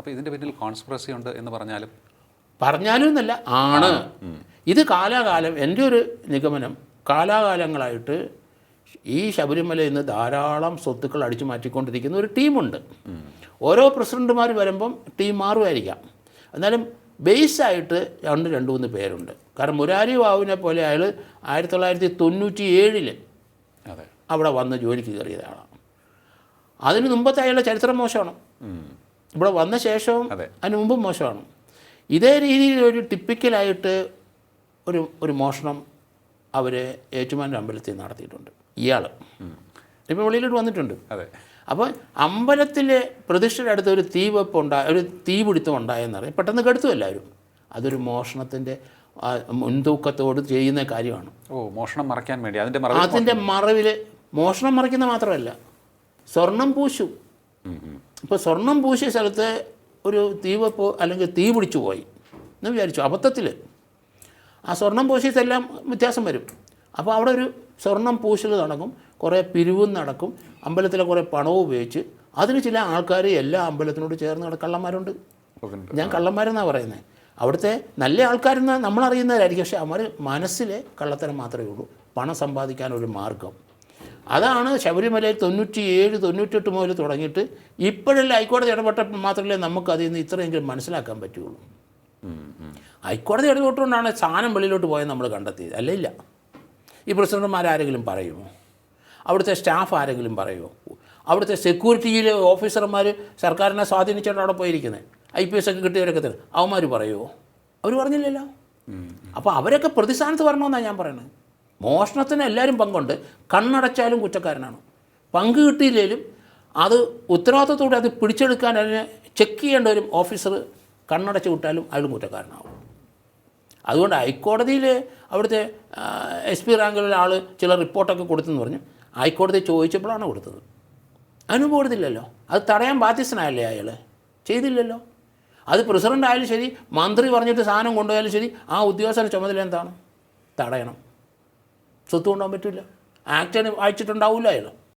അപ്പോൾ ഇതിന്റെ പിന്നിൽ കോൺസ്പിറസി ഉണ്ട് എന്ന് പറഞ്ഞാലും പറഞ്ഞാലും എന്നല്ല ആണ്. ഇത് കാലാകാലം എന്റെ ഒരു നിഗമനം കാലാകാലങ്ങളായിട്ട് ഈ ശബരിമലയിൽ നിന്ന് ധാരാളം സ്വത്തുക്കൾ അടിച്ചു മാറ്റിക്കൊണ്ടിരിക്കുന്ന ഒരു ടീമുണ്ട്. ഓരോ പ്രസിഡന്റുമാർ വരുമ്പം ടീം മാറുമായിരിക്കാം. എന്നാലും ബേസായിട്ട് രണ്ട് രണ്ട് മൂന്ന് പേരുണ്ട്. കാരണം മുരാരി ബാബുവിനെ പോലെ അയാൾ ആയിരത്തി തൊള്ളായിരത്തി തൊണ്ണൂറ്റി ഏഴിൽ അവിടെ വന്ന് ജോലിക്ക് കയറിയതാണ്. അതിന് മുമ്പത്തെ അയാളുടെ ചരിത്രം മോശമാണ്. ഇവിടെ വന്ന ശേഷവും അതെ. അതിന് മുമ്പും മോശമാണ്. ഇതേ രീതിയിൽ ഒരു ടിപ്പിക്കലായിട്ട് ഒരു ഒരു മോഷണം അവർ ഏറ്റുമാന്റെ അമ്പലത്തിൽ നടത്തിയിട്ടുണ്ട്. ഇയാൾ ഇപ്പം വെളിയിലോട്ട് വന്നിട്ടുണ്ട്. അതെ. അപ്പോൾ അമ്പലത്തിലെ പ്രതിഷ്ഠയുടെ അടുത്ത് ഒരു തീവെപ്പ് ഉണ്ടായ ഒരു തീപിടുത്തം ഉണ്ടായെന്നറിയാം പെട്ടെന്ന് കെടുത്തു എല്ലാവരും. അതൊരു മോഷണത്തിന്റെ മുൻതൂക്കത്തോട് ചെയ്യുന്ന കാര്യമാണ്. ഓ മോഷണം മറയ്ക്കാൻ വേണ്ടി. അതിന്റെ അതിന്റെ മറവിൽ മോഷണം മറയ്ക്കുന്ന മാത്രമല്ല സ്വർണം പൂശു. ഇപ്പോൾ സ്വർണം പൂശിയ സ്ഥലത്ത് ഒരു തീവപ്പോ അല്ലെങ്കിൽ തീ പിടിച്ചു പോയി എന്ന് വിചാരിച്ചു. അബദ്ധത്തിൽ ആ സ്വർണം പൂശിയതെല്ലാം വ്യത്യാസം വരും. അപ്പോൾ അവിടെ ഒരു സ്വർണം പൂശൽ നടക്കും. കുറേ പിരിവും നടക്കും. അമ്പലത്തിലെ കുറേ പണവും ഉപയോഗിച്ച് അതിന് ചില ആൾക്കാർ എല്ലാ അമ്പലത്തിനോട് ചേർന്ന് അവിടെ കള്ളന്മാരുണ്ട്. ഞാൻ കള്ളന്മാരെന്നാണ് പറയുന്നത് അവിടുത്തെ നല്ല ആൾക്കാരെന്ന് നമ്മളറിയുന്നവരായിരിക്കും. പക്ഷേ അവർ മനസ്സിലെ കള്ളത്തരം മാത്രമേ ഉള്ളൂ. പണം സമ്പാദിക്കാനൊരു മാർഗം അതാണ് ശബരിമലയിൽ തൊണ്ണൂറ്റി ഏഴ് തൊണ്ണൂറ്റെട്ട് മുതൽ തുടങ്ങിയിട്ട് ഇപ്പോഴല്ലേ ഹൈക്കോടതി ഇടപെട്ടപ്പോൾ മാത്രമല്ലേ നമുക്ക് അതിൽ നിന്ന് ഇത്രയെങ്കിലും മനസ്സിലാക്കാൻ പറ്റുള്ളൂ. ഹൈക്കോടതി ഇടപെട്ടുകൊണ്ടാണ് സാധനം വെളിയിലോട്ട് പോയത് നമ്മൾ കണ്ടെത്തിയത്. അല്ല ഇല്ല. ഈ പ്രസിഡന്റുമാരാരെങ്കിലും പറയുമോ അവിടുത്തെ സ്റ്റാഫ് ആരെങ്കിലും പറയുമോ അവിടുത്തെ സെക്യൂരിറ്റിയിലെ ഓഫീസർമാർ സർക്കാരിനെ സ്വാധീനിച്ചിട്ട് അവിടെ പോയിരിക്കുന്നത്. ഐ പി എസ് ഒക്കെ കിട്ടിയവരൊക്കെ തന്നെ അവന്മാർ പറയുമോ അവർ പറഞ്ഞില്ലല്ലോ. അപ്പോൾ അവരൊക്കെ പ്രതിസ്ഥാനത്ത് വരണമെന്നാണ് ഞാൻ പറയുന്നത്. മോഷണത്തിന് എല്ലാവരും പങ്കുണ്ട്. കണ്ണടച്ചാലും കുറ്റക്കാരനാണ്. പങ്ക് കിട്ടിയില്ലെങ്കിലും അത് ഉത്തരവാദിത്തത്തോടെ അത് പിടിച്ചെടുക്കാൻ അതിനെ ചെക്ക് ചെയ്യേണ്ട ഒരു ഓഫീസർ കണ്ണടച്ച് വിട്ടാലും അയാളും കുറ്റക്കാരനാവും. അതുകൊണ്ട് ഹൈക്കോടതിയിൽ അവിടുത്തെ എസ് പി റാങ്കിലുള്ള ആൾ ചില റിപ്പോർട്ടൊക്കെ കൊടുത്തെന്ന് പറഞ്ഞു. ഹൈക്കോടതി ചോദിച്ചപ്പോഴാണ് കൊടുത്തത്. അതിനും കൊടുത്തില്ലല്ലോ അത് തടയാൻ ബാധ്യസ്ഥനായല്ലേ അയാൾ ചെയ്തില്ലല്ലോ. അത് പ്രസിഡന്റ് ആയാലും ശരി മന്ത്രി പറഞ്ഞിട്ട് സാധനം കൊണ്ടുപോയാലും ശരി ആ ഉദ്യോഗസ്ഥരുടെ ചുമതല എന്താണ്? തടയണം. സ്വത്ത് കൊണ്ടുപോകാൻ പറ്റില്ല. ആക്ടിന് അയച്ചിട്ടുണ്ടാവില്ല അയാൾ